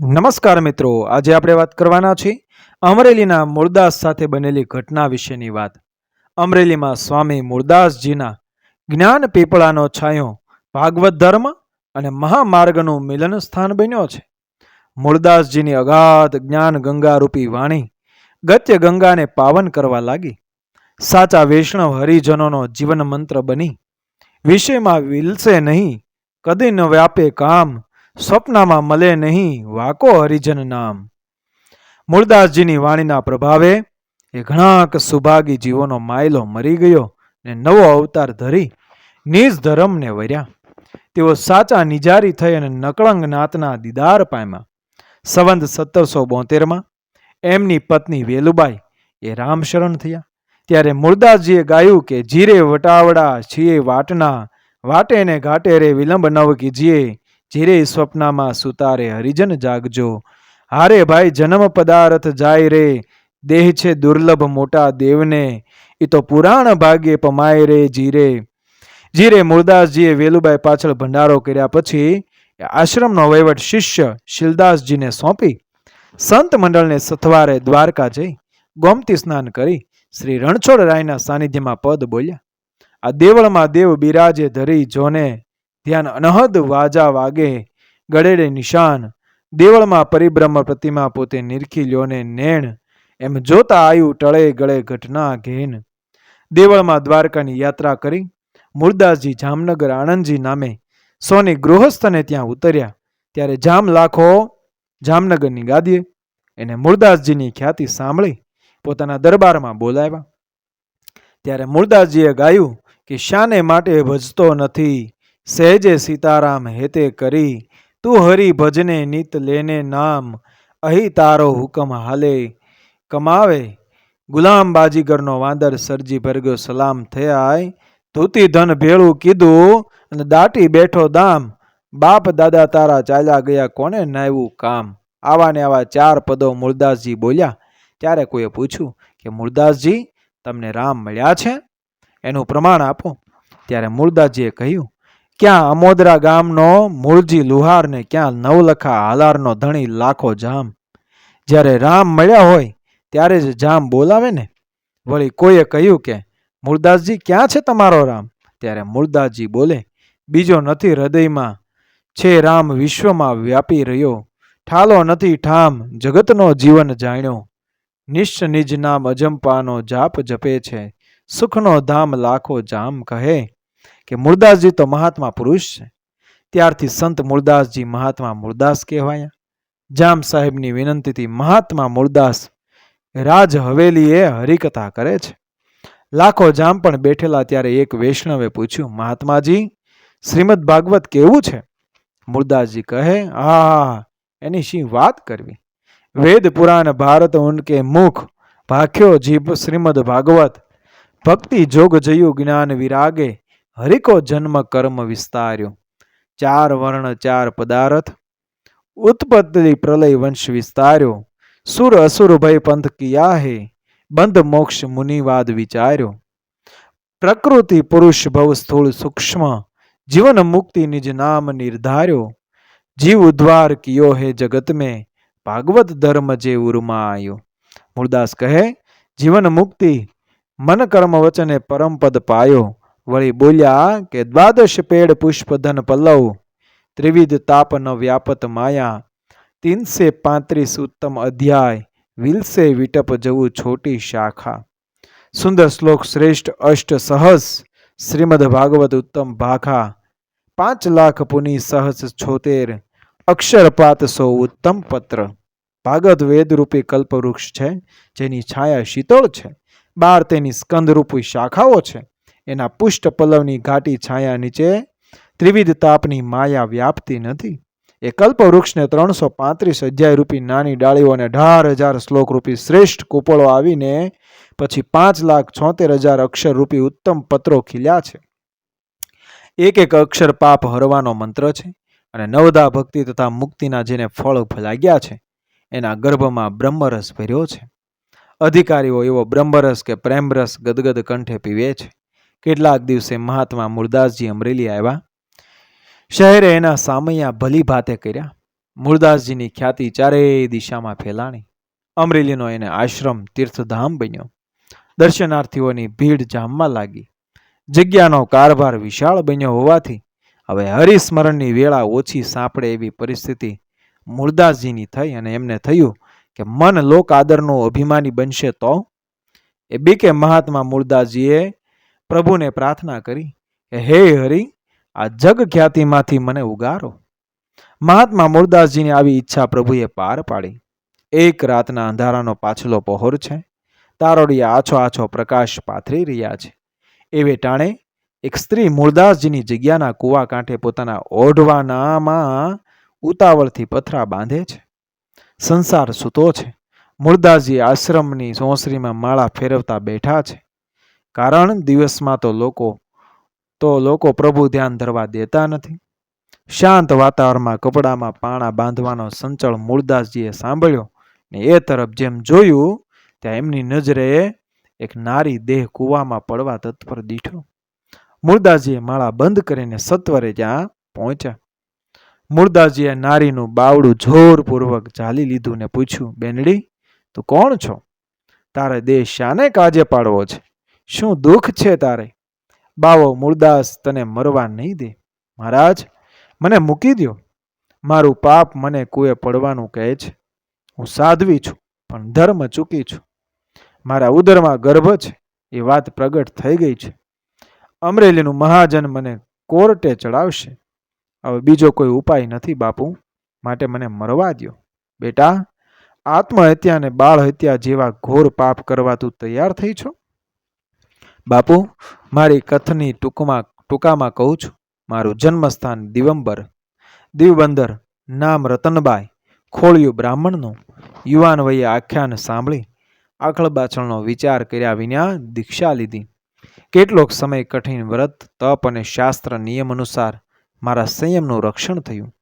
નમસ્કાર મિત્રો, આજે આપણે વાત કરવાના છીએ અમરેલીના મૂળદાસ સાથે બનેલી ઘટના વિશેની વાત. અમરેલીમાં સ્વામી મૂળદાસજીના જ્ઞાન પીપળાનો છાંયો ભાગવત ધર્મ અને મહામાર્ગનું મિલન સ્થાન બન્યો છે. મૂળદાસજીની અગાધ જ્ઞાન ગંગા રૂપી વાણી ગત્ય ગંગાને પાવન કરવા લાગી. સાચા વૈષ્ણવ હરિજનોનો જીવન મંત્ર બની. વિષયમાં વિલસે નહીં, કદી ન વ્યાપે કામ સ્વપ્નમાં મળે નહીં, વાકો હરિજન નામ. મૂળદાસજીની વાણીના પ્રભાવે એ ઘણાક સુભાગી જીવોનો માયલો મરી ગયો ને નવો અવતાર ધરી નિજ ધર્મને વર્યા. તેઓ સાચા નિજારી થઈ અને નકળંગ નાતના દીદાર પામ્યા. સંવંત સત્તરસો બોતેરમાં એમની પત્ની વેલુબાઈ એ રામશરણ થયા. ત્યારે મૂળદાસજીએ ગાયું કે જીરે વટાવડા છીએ વાટના વાટે ને ઘાટે રે વિલંબ નવ કીજીએ જીરે સ્વપ્નમાં સુતારે હરિજન જાગજો. હારે ભાઈ જન્મ પદાર્થ જાય રે, દેહ છે દુર્લભ મોટા દેવને એ તો પુરાણ ભાગ્યે પમાય રે જીરે. જીરે મુરદાસજીએ વેલુબાઈ પાછળ ભંડારો કર્યા પછી આશ્રમનો વહીવટ શિષ્ય શિલદાસજીને સોંપી. સંત મંડળને સથવારે દ્વારકા જઈ ગોમતી સ્નાન કરી શ્રી રણછોડ રાયના સાનિધ્યમાં પદ બોલ્યા. આ દેવળમાં દેવ બિરાજે ધરી જોને ધ્યાન અનહદ વાજા વાગે ગળેડે નિશાન. દેવળમાં પરિબ્રહ્મ પ્રતિમા પોતે નિરખી લ્યોને નેણ. એમ જોતા આયુ ટળે ગળે ઘટના ઘેન. દેવળમાં દ્વારકાની યાત્રા કરી. મુરદાસજી જામનગર આણંદજી નામે સોની ગૃહસ્થને ત્યાં ઉતર્યા. ત્યારે જામ લાખો જામનગરની ગાદીએ એને મુરદાસજીની ખ્યાતિ સાંભળી પોતાના દરબારમાં બોલાવ્યા. ત્યારે મુરદાસજીએ ગાયું કે શાને માટે ભજતો નથી. સહેજે સીતારામ હેતે કરી, તું હરી ભજને નિત લેને નામ, અહીં તારો હુકમ હાલે. કમાવે ગુલામ બાજીગરનો વાંદર સરજી ભરગ્યો સલામ થયા ધૂતી ધન ભેળું કીધું અને દાટી બેઠો દામ. બાપ દાદા તારા ચાલ્યા ગયા કોને નાવ્યું કામ? આવા ને આવા ચાર પદો મૂળદાસજી બોલ્યા. ત્યારે કોઈએ પૂછ્યું કે મૂળદાસજી તમને રામ મળ્યા છે? એનું પ્રમાણ આપો. ત્યારે મૂળદાસજીએ કહ્યું ક્યાં અમોદરા ગામનો મૂળજી લુહાર ને ક્યાં નવલખા હાલારનો ધણી લાખો જામ? જ્યારે રામ મળ્યા હોય, ત્યારે જ જામ બોલાવે ને? વળી કોઈએ કહ્યું કે મૂળદાસજી ક્યાં છે તમારો રામ? ત્યારે મૂળદાસજી બોલે, બીજો નથી હૃદયમાં. છે રામ વિશ્વમાં વ્યાપી રહ્યો. ઠાલો નથી ઠામ, જગતનો જીવન જાણ્યો. નિશ્ચ નિજ નામ અજંપાનો જાપ જપે છે. સુખનો ધામ લાખો જામ કહે. કે મુરદાસજી તો મહાત્મા પુરુષ છે. ત્યારથી સંત મુરદાસજી મહાત્મા મુરદાસ કહેવાયા. જામ સાહેબની વિનંતીથી મહાત્મા મુરદાસ રાજ હવેલીએ હરિકથા કરે છે. લાખો જામ પણ બેઠેલા ત્યારે એક વૈષ્ણવે પૂછ્યું, મહાત્માજી, શ્રીમદ ભાગવત કેવું છે? મુરદાસજી કહે હા એની શી વાત કરવી? વેદ પુરાણ, ભારત ઉનકે મુખ, ભાખ્યો જીભ શ્રીમદ ભાગવત. ભક્તિ જોગ જયું જ્ઞાન વિરાગે હરિકો જન્મ કર્મ વિસ્તાર્યો. ચાર વર્ણ, ચાર પદાર્થ. ઉત્પત્તિ પ્રલય વંશ વિસ્તાર્યો. સુર અસુર ભય પંથ કિયા હે? બંધ મોક્ષ મુનિવાદ વિચાર્યો. પ્રકૃતિ પુરુષ ભવ સ્થૂળ સૂક્ષ્મ. જીવન મુક્તિ નિજ નામ નિર્ધાર્યો. જીવ ઉદ્વાર કિયો હે જગત મેં? ભાગવત ધર્મ જે ઉર્માયો. મૂળદાસ કહે, જીવન મુક્તિ. મન કર્મ વચને પરમ પદ પાયો. વળી બોલ્યા કે દ્વાદશ પેડ પુષ્પધન પલ્લવ, ત્રિવિધ તાપ ન વ્યાપત માયા, તીનસે પાંત્રીસ ઉત્તમ અધ્યાય, વિલસે વિટપ જવું છોટી શાખા. સુંદર શ્લોક શ્રેષ્ઠ અષ્ટ સહસ, શ્રીમદ ભાગવત ઉત્તમ ભાખા, પાંચ લાખ પુની સહસ છોતેર, અક્ષરપાત સો ઉત્તમ પત્ર. ભાગવત વેદરૂપી કલ્પવૃક્ષ છે, જેની છાયા શીતળ છે, બાર તેની સ્કંદરૂપી શાખાઓ છે. એના પુષ્ટ પલ્લવની ઘાટી છાયા નીચે ત્રિવિધ તાપની માયા વ્યાપતી નથી. એ કલ્પવૃક્ષને ત્રણસો પાંત્રીસ અધ્યાય રૂપી નાની ડાળીઓ અને અઢાર હજાર શ્લોક રૂપી શ્રેષ્ઠ કુપળો આવીને પછી પાંચ લાખ છોતેર હજાર અક્ષર રૂપી ઉત્તમ પત્રો ખીલ્યા છે. એક એક અક્ષર પાપ હરવાનો મંત્ર છે અને નવદા ભક્તિ તથા મુક્તિના જેને ફળ ફલાગ્યા છે, એના ગર્ભમાં બ્રહ્મરસ ભર્યો છે. અધિકારીઓ એવો બ્રહ્મરસ કે પ્રેમરસ ગદગદ કંઠે પીવે છે. કેટલાક દિવસે મહાત્મા મુરદાસજી અમરેલી આવ્યા. શહેરે એના સામૈયા ભલી ભાતે કર્યા. મુરદાસજીની ખ્યાતિ ચારેય દિશામાં ફેલાણી. અમરેલીનો એને આશ્રમ તીર્થધામ બન્યો. દર્શનાર્થીઓની ભીડ જામમાં લાગી. જગ્યાનો કારભાર વિશાળ બન્યો હોવાથી હવે હરિસ્મરણની વેળા ઓછી સાંપડે એવી પરિસ્થિતિ મુરદાસજીની થઈ અને એમને થયું કે મન લોક આદરનો અભિમાની બનશે તો? એ બીકે મહાત્મા મૂળદાસજીએ પ્રભુને પ્રાર્થના કરી કે, હે હરિ, આ જગ ખ્યાતિમાંથી મને ઉગારો. મહાત્મા મૂળદાસજીની આવી ઈચ્છા પ્રભુએ પાર પાડી. એક રાતના અંધારાનો પાછલો પહોર છે. તારોડિયા આછો આછો પ્રકાશ પાથરી રહ્યા છે. એવે ટાણે એક સ્ત્રી મૂળદાસજીની જગ્યાના કૂવા કાંઠે પોતાના ઓઢવાનામાં ઉતાવળથી પથરા બાંધે છે. સંસાર સૂતો છે. મૂળદાસજી આશ્રમની સોંસરીમાં માળા ફેરવતા બેઠા છે. કારણ દિવસમાં તો લોકો તો લોકો પ્રભુ ધ્યાન ધરવા દેતા નથી. શાંત વાતાવરણમાં કપડામાં પાણા બાંધવાનો સંચળ મૂળદાસજીએ સાંભળ્યો ને એ તરફ જેમ જોયું, ત્યાં એમની નજરે એક નારી દેહ કૂવામાં પડવા તત્પર દીઠો. મૂળદાસજીએ માળા બંધ કરીને સત્વરે ત્યાં પહોંચ્યા. મૂળદાસજીએ નારીનું બાવડું જોરપૂર્વક ઝાલી લીધું ને પૂછ્યું, બેનડી, તું કોણ છો? તારે દેહ શાને કાજે પાડવો છે? શું દુઃખ છે તારે? બાવો મૂળદાસ તને મરવા નહીં દે. મહારાજ, મને મૂકી દ્યો. મારું પાપ મને કુએ પડવાનું કહે છે. હું સાધ્વી છું, પણ ધર્મ ચૂકી છું. મારા ઉદરમાં ગર્ભ છે, એ વાત પ્રગટ થઈ ગઈ છે. અમરેલીનું મહાજન મને કોર્ટે ચડાવશે. હવે બીજો કોઈ ઉપાય નથી બાપુ, માટે મને મરવા દ્યો. બેટા, આત્મહત્યા અને બાળ હત્યા જેવા ઘોર પાપ કરવા તું તૈયાર થઈ છો? બાપુ, મારી કથની ટૂંકમાં ટૂંકામાં કહું છું. મારું જન્મસ્થાન દિવંબર. દિવબંદર, નામ રતનબાઈ. ખોળિયું બ્રાહ્મણનું. યુવાન વયે આખ્યાન સાંભળી. આખળ બાછળનો વિચાર કર્યા વિના દીક્ષા લીધી. કેટલોક સમય કઠિન વ્રત, તપ અને શાસ્ત્ર નિયમ અનુસાર મારા સંયમનું રક્ષણ થયું.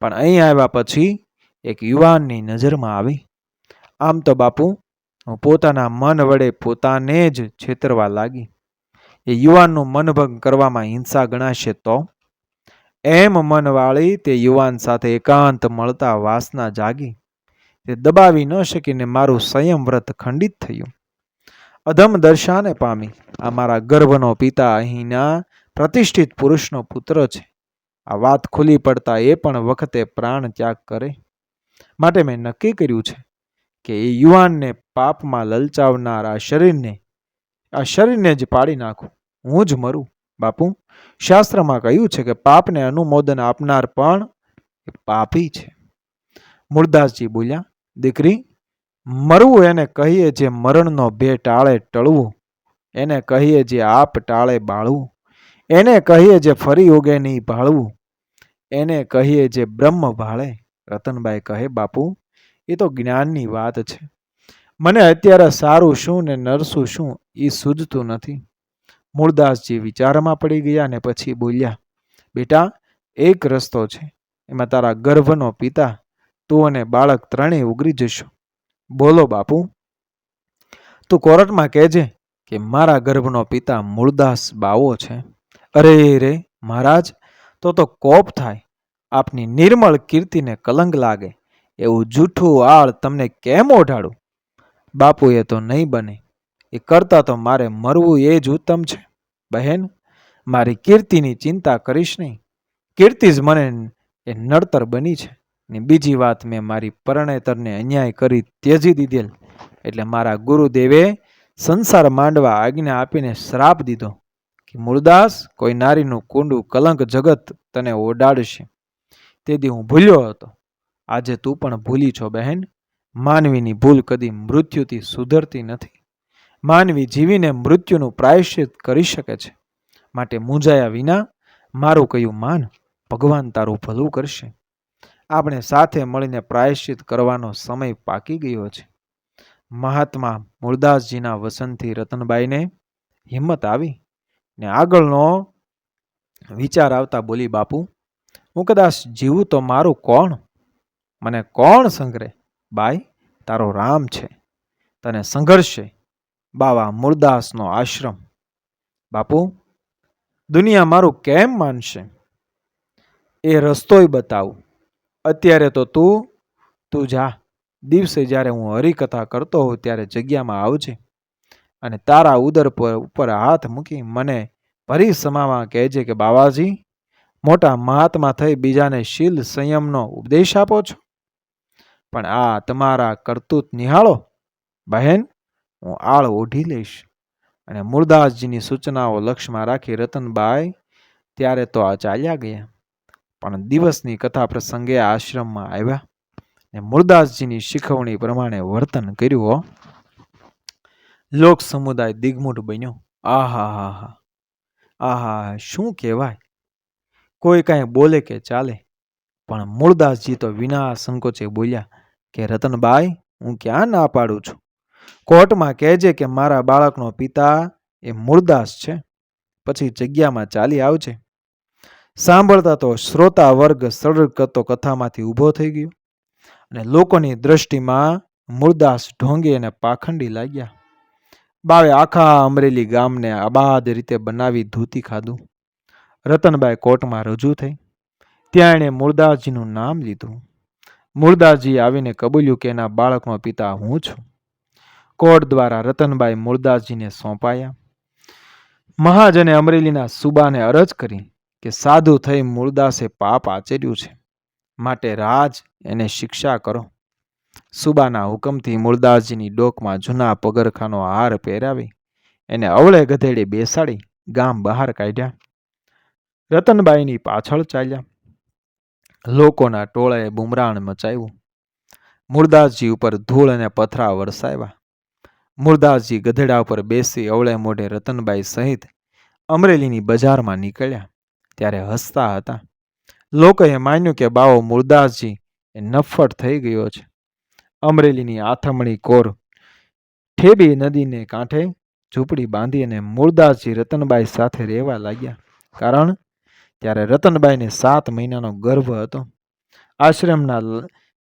પણ અહીં આવ્યા પછી એક યુવાનની નજરમાં આવી. આમ તો બાપુ પોતાના મન વડે પોતાને જ છેતરવા લાગી. એ યુવાનનું મનભંગ કરવામાં હિંસા ગણાશે તો? એમ મનવાળી તે યુવાન સાથે એકાંત મળતા વાસના જાગી. તે દબાવી ન શકીને મારું સંયમ વ્રત ખંડિત થયું. અધમ દર્શાને પામી, આ મારા ગર્ભનો પિતા અહીંના પ્રતિષ્ઠિત પુરુષનો પુત્ર છે. આ વાત ખુલી પડતા એ પણ વખતે પ્રાણ ત્યાગ કરે. માટે મેં નક્કી કર્યું છે કે એ યુવાનને પાપમાં લલચાવનાર આ શરીરને આ શરીરને જ પાડી નાખું. હું જ મરું. બાપુ, શાસ્ત્રમાં કહ્યું છે કે પાપને અનુમોદન આપનાર પણ પાપી છે. મૂળદાસજી બોલ્યા, દીકરી, મરવું એને કહીએ જે મરણનો ભે ટાળે ટળવું. એને કહીએ જે આપ ટાળે બાળવું. એને કહીએ જે ફરી ઉગે નહીં ભાળવું. એને કહીએ જે બ્રહ્મ ભાળે. રતનબાઈ કહે, બાપુ, એ તો જ્ઞાનની વાત છે. મને અત્યારે સારું શું ને નરસું શું એ સૂઝતું નથી. મૂળદાસજી વિચારમાં પડી ગયા ને પછી બોલ્યા, બેટા, એક રસ્તો છે. એમાં તારા ગર્ભનો પિતા, તું અને બાળક ત્રણેય ઉગરી જશો. બોલો બાપુ. તું કોર્ટમાં કહેજે કે મારા ગર્ભનો પિતા મૂળદાસ બાવો છે. અરે રે મહારાજ, તો તો કોપ થાય. આપની નિર્મળ કીર્તિને કલંક લાગે. એવું જૂઠું આળ તમને કેમ ઓઢાડું? બાપુ એ તો નહીં બને. એ કરતા તો મારે મરવું એ જ ઉત્તમ છે. બહેન, મારી કીર્તિની ચિંતા કરીશ નહીં. કીર્તિ જ મને એ નડતર બની છે. ને બીજી વાત મેં મારી પરણેતરને અન્યાય કરી ત્યજી દીધેલ. એટલે મારા ગુરુદેવે સંસાર માંડવા આજ્ઞા આપીને શ્રાપ દીધો કે મૂળદાસ કોઈ નારીનું કુંડું કલંક જગત તને ઓડાડશે તેથી હું ભૂલ્યો હતો. આજે તું પણ ભૂલી છો, બહેન. માનવીની ભૂલ કદી મૃત્યુથી સુધરતી નથી. માનવી જીવીને મૃત્યુનું પ્રાયશ્ચિત કરી શકે છે. માટે મૂંઝાયા વિના મારું કયું માન ભગવાન તારું ભલું કરશે. આપણે સાથે મળીને પ્રાયશ્ચિત કરવાનો સમય પાકી ગયો છે. મહાત્મા મૂળદાસજીના વસનથી રતનબાઈને હિંમત આવી ને આગળનો વિચાર આવતા બોલી, બાપુ, હું કદાચ જીવું તો મારું કોણ? મને કોણ સંગ્રહે બાઈ તારો રામ છે, તને સંઘર્ષે. બાવા મૂળદાસનો આશ્રમ. બાપુ, દુનિયા મારું કેમ માનશે? એ રસ્તોય બતાવું. અત્યારે તો તું તું જા. દિવસે જ્યારે હું હરિકથા કરતો હોઉં ત્યારે જગ્યામાં આવજે. અને તારા ઉદર પર, ઉપર હાથ મૂકી મને ભરી સમામાં કહેજે કે બાવાજી, મોટા મહાત્મા થઈ બીજાને શીલ સંયમનો ઉપદેશ આપો છો? પણ આ તમારા કરતૂત નિહાળો. બહેન, હું આળ ઓઢી લઈશ. અને મૂળદાસજીની સૂચનાઓ લક્ષ્યમાં રાખી રતનબાઈ ત્યારે તો આ ચાલ્યા ગયા. પણ દિવસની કથા પ્રસંગે આશ્રમમાં આવ્યા ને મૂળદાસજીની શીખવણી પ્રમાણે વર્તન કર્યું, હો. લોક સમુદાય દિગ્મૂઢ બન્યો. આહા હા હા આહા, શું કહેવાય? કોઈ કાંઈ બોલે કે ચાલે? પણ મૂળદાસજી તો વિના સંકોચે બોલ્યા કે, રતનબાઈ, હું ક્યાં ના પાડું છું? કોર્ટમાં કહેજે કે મારા બાળકનો પિતા એ મૂળદાસ છે. પછી જગ્યામાં ચાલી આવજે. સાંભળતા તો શ્રોતા વર્ગ સરળ કરતો કથામાંથી ઊભો થઈ ગયો અને લોકોની દ્રષ્ટિમાં મૂળદાસ ઢોંગી અને પાખંડી લાગ્યા. બાવે, આખા અમરેલી ગામને આબાદ રીતે બનાવી ધૂતી ખાધું. રતનબાઈ કોર્ટમાં રજૂ થઈ. ત્યાં એણે મૂળદાસજીનું નામ લીધું. મૂળદાસજી આવીને કબૂલ્યું કે એના બાળકનો પિતા હું છું. કોર્ટ દ્વારા રતનબાઈ મૂળદાસજીને સોંપાયા. મહાજને અમરેલીના સુબાને અરજ કરી કે સાધુ થઈ મૂળદાસે પાપ આચર્યું છે. માટે રાજ એને શિક્ષા કરો. સુબાના હુકમથી મૂળદાસજીની ડોકમાં જૂના પગરખાનો હાર પહેરાવી એને અવળે ગધેડે બેસાડી ગામ બહાર કાઢ્યા. રતનબાઈની પાછળ ચાલ્યા. લોકોના ટોળાએ બુમરાણ મચાવ્યું. મુરદાસજી ઉપર ધૂળ અને પથરા વરસાવ્યા. મુરદાસજી ગધેડા ઉપર બેસી અવળે મોઢે રતનબાઈ સહિત અમરેલીની બજારમાં નીકળ્યા. ત્યારે હસતા હતા. લોકોએ માન્યું કે બાવો મુરદાસજી એ નફ્ફટ થઈ ગયો છે. અમરેલીની આથમણી કોર ઠેબી નદીને કાંઠે ઝૂંપડી બાંધી અને મુરદાસજી રતનબાઈ સાથે રહેવા લાગ્યા. કારણ ત્યારે રતનબાઈને સાત મહિનાનો ગર્ભ હતો. આશ્રમના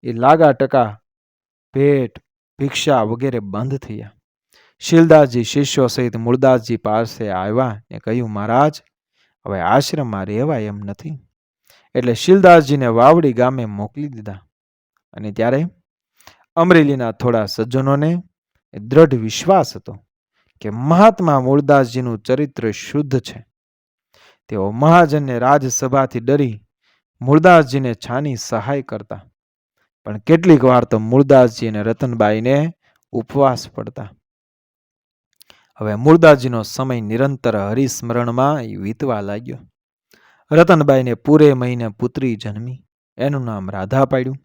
એ લાગા ટકા ભેટ, ભિક્ષા વગેરે બંધ થયા. શીલદાસજી, શિષ્યો સહિત મૂળદાસજી પાસે આવ્યા ને કહ્યું, મહારાજ, હવે આશ્રમમાં રહેવાય એમ નથી. એટલે શીલદાસજીને વાવડી ગામે મોકલી દીધા. અને ત્યારે અમરેલીના થોડા સજ્જનોને દ્રઢ વિશ્વાસ હતો કે મહાત્મા મૂળદાસજીનું ચરિત્ર શુદ્ધ છે. તેઓ મહાજનને રાજસભાથી ડરી મૂળદાસજીને છાની સહાય કરતા. પણ કેટલીક વાર તો મૂળદાસજી અને રતનબાઈને ઉપવાસ પડતા. હવે મૂળદાસજીનો સમય નિરંતર હરિસ્મરણમાં વીતવા લાગ્યો. રતનબાઈને પૂરે મહિને પુત્રી જન્મી. એનું નામ રાધા પાડ્યું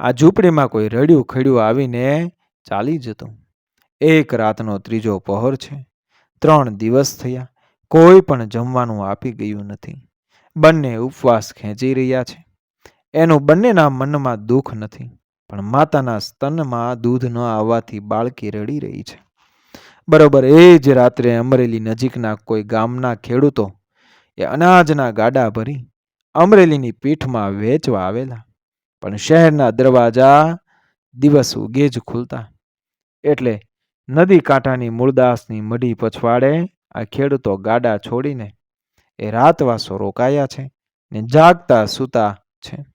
આ ઝૂંપડીમાં કોઈ રડ્યું ખડ્યું આવીને ચાલી જતું. એક રાતનો ત્રીજો પહોર છે. ત્રણ દિવસ થયા. કોઈ પણ જમવાનું આપી ગયું નથી. બંને ઉપવાસ ખેંચી રહ્યા છે. એનું બંનેના મનમાં દુઃખ નથી, પણ માતાના સ્તનમાં દૂધ ન આવવાથી બાળકી રડી રહી છે. બરોબર એ જ રાત્રે અમરેલી નજીકના કોઈ ગામના ખેડૂતો એ અનાજના ગાડા ભરી અમરેલીની પીઠમાં વેચવા આવેલા, પણ શહેરના દરવાજા દિવસ ઉગે જ ખુલતા. એટલે નદી કાંઠાની મૂળદાસની મઢી પછવાડે આ ખેડૂતો ગાડા છોડીને એ રાતવાસો રોકાયા છે ને જાગતા સૂતા છે.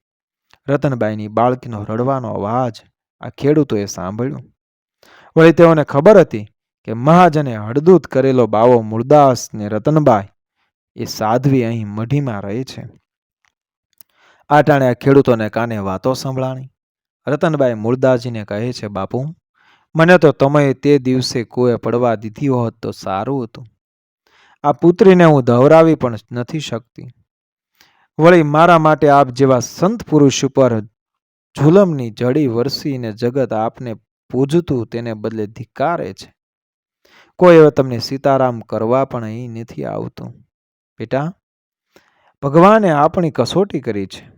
રતનબાઈની બાળકીનો રડવાનો અવાજ આ ખેડૂતોએ સાંભળ્યું. વળી તેઓને ખબર હતી કે મહાજને હળદૂત કરેલો બાવો મુરદાસ ને રતનબાઈ એ સાધ્વી અહીં મઢીમાં રહે છે. આ ટાણે આ ખેડૂતોને કાને વાતો સંભળાણી? રતનબાઈ મુરદાસજીને કહે છે, બાપુ, મને તો તમે તે દિવસે કોએ પડવા દીધી હોત તો સારું હતું. આ પુત્રીને હું ધવરાવી પણ નથી શકતી. વળી મારા માટે આપ જેવા સંત પુરુષ ઉપર જુલમની જડી વરસીને જગત આપને પૂજતું તેને બદલે ધિકારે છે. કોઈ હવે તમને સીતારામ કરવા પણ અહીં નથી આવતું. બેટા, ભગવાને આપણી કસોટી કરી છે.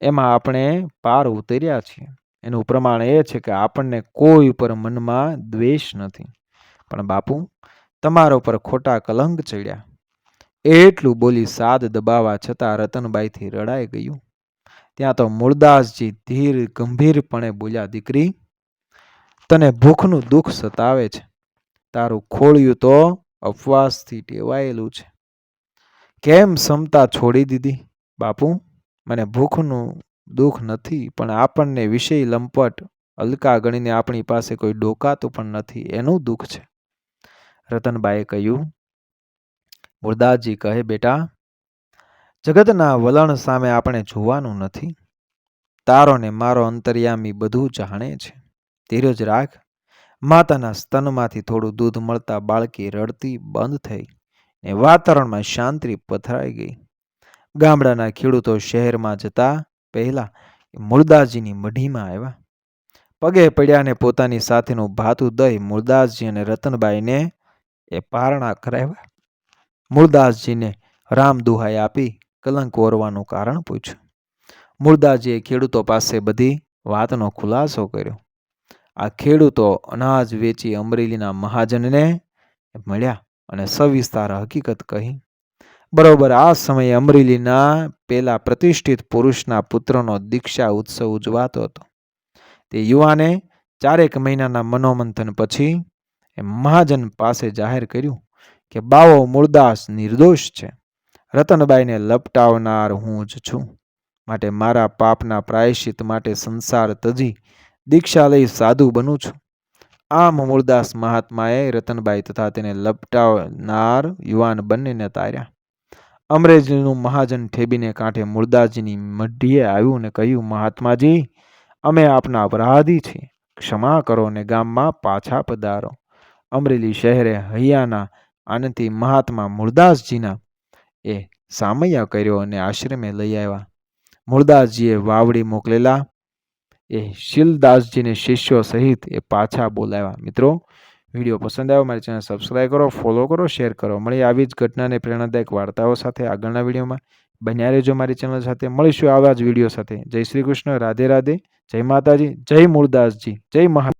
એમાં આપણે પાર ઉતર્યા છીએ. એનું પ્રમાણ એ છે કે આપણને કોઈ ઉપર મનમાં દ્વેષ નથી. પણ બાપુ તમારા ઉપર ખોટા કલંક ચડ્યા. એટલું બોલી સાદ દબાવા છતાં રતનબાઈથી રડાઈ ગયું. ત્યાં તો મૂળદાસજી ધીર ગંભીરપણે બોલ્યા, દીકરી, તને ભૂખનું દુઃખ સતાવે છે. તારું ખોળિયું તો અપવાસથી ટેવાયેલું છે. કેમ સમતા છોડી દીધી? બાપુ, મને ભૂખનું દુઃખ નથી, પણ આપણને વિષય લંપટ અલકા ગણીને આપણી પાસે કોઈ ડોકાતું પણ નથી. એનું દુઃખ છે. રતનબાઈએ કહ્યું, મુરદાસજી કહે, બેટા, જગતના વલણ સામે આપણે જોવાનું નથી. તારો ને મારો અંતર્યામી બધું જાણે છે. ધીરજ રાખ. માતાના સ્તનમાંથી થોડું દૂધ મળતા બાળકી રડતી બંધ થઈ ને વાતાવરણમાં શાંતિ પથરાઈ ગઈ. ગામડાના ખેડૂતો શહેરમાં જતા પહેલા મુરદાસજીની મઢીમાં આવ્યા. પગે પડ્યા ને પોતાની સાથેનું ભાતું દઈ મુરદાસજી અને રતનબાઈને એ પારણા કરાવ્યા મુરદાસજીને રામ દુહાઈ આપી કલંક ઓરવાનું કારણ પૂછ્યું. મુરદાસજીએ ખેડૂતો પાસે બધી વાતનો ખુલાસો કર્યો. આ ખેડૂતો અનાજ વેચી અમરેલીના મહાજનને મળ્યા અને સવિસ્તાર હકીકત કહી. બરોબર આ સમયે અમરેલીના પેલા પ્રતિષ્ઠિત પુરુષના પુત્રનો દીક્ષા ઉત્સવ ઉજવાતો હતો. તે યુવાને ચારેક મહિનાના મનોમંથન પછી એ મહાજન પાસે જાહેર કર્યું કે બાવો મૂળદાસ નિર્દોષ છે. રતનબાઈને લપટાવનાર હું જ છું. માટે મારા પાપના પ્રાયશ્ચિત માટે સંસાર તજી દીક્ષા લઈ સાધુ બનું છું. આમ મૂળદાસ મહાત્માએ રતનબાઈ તથા તેને લપટાવનાર યુવાન બંનેને તાર્યા. અમરેલીનું મહાજન ઠેબીને કાંઠે મૂળદાસજીની મઢીએ આવ્યું ને કહ્યું, મહાત્માજી, અમે આપના અપરાધી છીએ. ક્ષમા કરો ને ગામમાં પાછા પધારો. અમરેલી શહેરે હૈયાના આનંદથી મહાત્મા મૂળદાસજીના એ સામૈયા કર્યો અને આશ્રમે લઈ આવ્યા. મૂળદાસજીએ વાવડી મોકલેલા એ શીલદાસજીને શિષ્યો સહિત એ પાછા બોલાવ્યા. મિત્રો, વીડિયો પસંદ આવ્યો મારી ચેનલ સબસ્ક્રાઈબ કરો, ફોલો કરો, શેર કરો. મળી આવી જ ઘટનાને પ્રેરણાદાયક વાર્તાઓ સાથે આગળના વિડીયોમાં. બન્યા રહેજો મારી ચેનલ સાથે. મળીશું આવા જ વીડિયો સાથે. જય શ્રી કૃષ્ણ. રાધે રાધે. જય માતાજી. જય મૂળદાસજી જય મહા